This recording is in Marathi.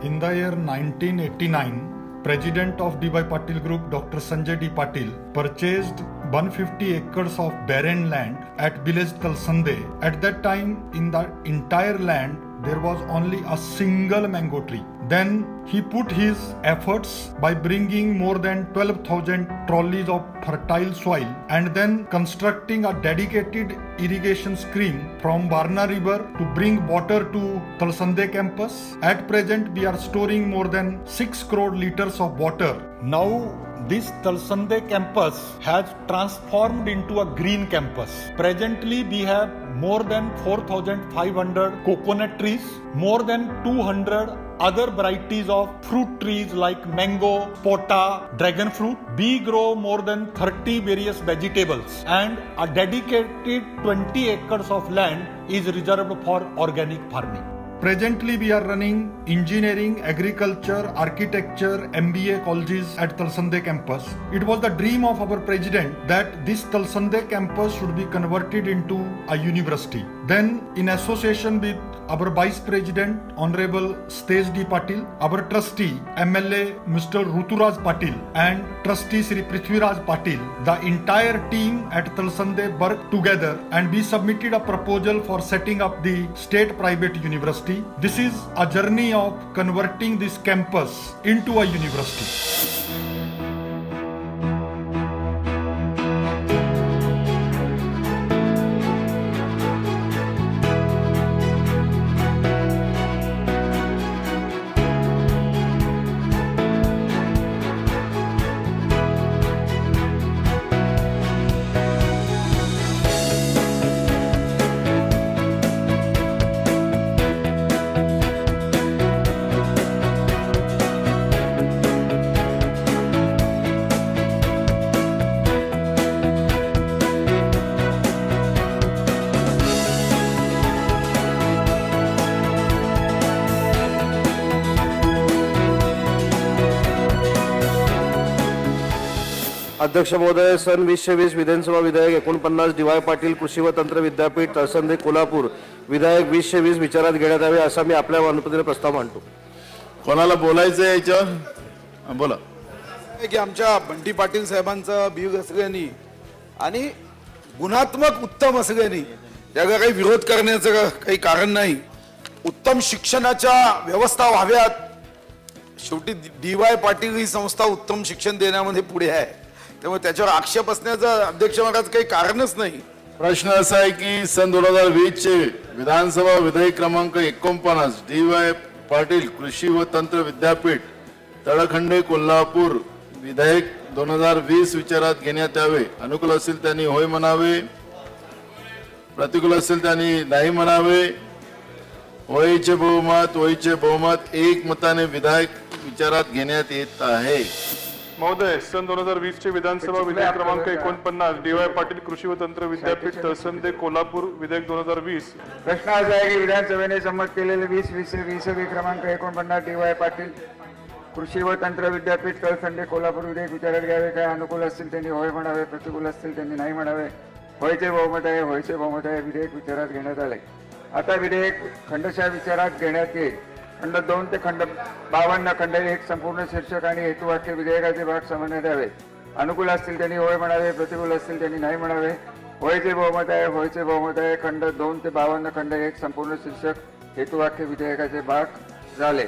In the year 1989, President of DY Patil Group, Dr. Sanjay D. Patil, purchased 150 acres of barren land at village Talsande. At that time, in the entire land, there was only a single mango tree. Then he put his efforts by bringing more than 12,000 trolleys of fertile soil and then constructing a dedicated irrigation scheme from Varna River to bring water to Talsande campus. At present, we are storing more than 6 crore liters of water. Now, this Talsande campus has transformed into a green campus. Presently, we have more than 4,500 coconut trees, more than 200 other varieties of fruit trees like mango, pota, dragon fruit. We grow more than 30 various vegetables and a dedicated 20 acres of land is reserved for organic farming. Presently, we are running engineering, agriculture, architecture, MBA colleges at Talsande campus. It was the dream of our president that this Talsande campus should be converted into a university. Then, in association with our Vice President, Honorable Stage D. Patil, our trustee, MLA Mr. Ruturaj Patil, and trustee Sri Prithviraj Patil, the entire team at Talsande worked together and we submitted a proposal for setting up the state private university. This is a journey of converting this campus into a university. अध्यक्ष महोदय सन वीसशे वीस विधानसभा विधायक एकोणपन्नास डी वाय पाटील कृषी व तंत्र विद्यापीठ तळसंदे कोल्हापूर विधायक वीसशे वीस विचारात घेण्यात यावे असा मी आपल्या मानपतीने प्रस्ताव मांडतो. कोणाला बोलायचं आहे याच्यावर बोला. की आमच्या बंटी पाटील साहेबांचं बिग असल्याने आणि गुणात्मक उत्तम असल्याने त्याला काही विरोध करण्याचं काही कारण नाही. उत्तम शिक्षणाच्या व्यवस्था व्हाव्यात. शेवटी डी वाय पाटील ही संस्था उत्तम शिक्षण देण्यामध्ये पुढे आहे. त्यामुळे त्याच्यावर आक्षेप असण्याचं अध्यक्ष महाराज काही कारणच नाही. प्रश्न असा आहे की सन दोन हजार वीस चे विधानसभा विधेयक क्रमांक एकोणपन्नास डी वाय पाटील कृषी व तंत्र विद्यापीठ तळखंडे कोल्हापूर विधेयक दोन हजार वीस विचारात घेण्यात यावे. अनुकूल असेल त्यांनी होय म्हणावे. प्रतिकूल असेल त्यांनी नाही म्हणावे. होईचे बहुमत होईचे बहुमत एक मताने विधायक विचारात घेण्यात येत आहे. महोदय सन दोन हजार वीस चे विधानसभा विधेयक क्रमांक एकोणपन्नास डी वाय पाटील कृषी व तंत्र विद्यापीठ तहसंदे कोल्हापूर विधेयक दोन हजार वीस. प्रश्न असा आहे की विधानसभेने संमत केलेले वीस वीस वीस क्रमांक एकोणपन्नास डी वाय पाटील कृषी व तंत्र विद्यापीठ कळखंडे कोल्हापूर विधेयक विचारात घ्यावे. काय अनुकूल असतील त्यांनी होय म्हणावे प्रतिकूल असतील त्यांनी नाही म्हणावे. होयचे बहुमत आहे होयचे बहुमत आहे विधेयक विचारात घेण्यात आले आता विधेयक खंडशः विचारात घेण्यात येईल. खंड दोन ते खंड बावन्न खंड एक संपूर्ण शीर्षक आणि हेतुवाक्य विधेयकाचे भाग सामान्य द्यावे. अनुकूल असतील त्यांनी होय म्हणावे प्रतिकूल असतील त्यांनी नाही म्हणावे. होयचे बहुमत आहे होयचे बहुमत आहे खंड दोन ते बावन्न खंड एक संपूर्ण शीर्षक हेतुवाक्य विधेयकाचे भाग झाले.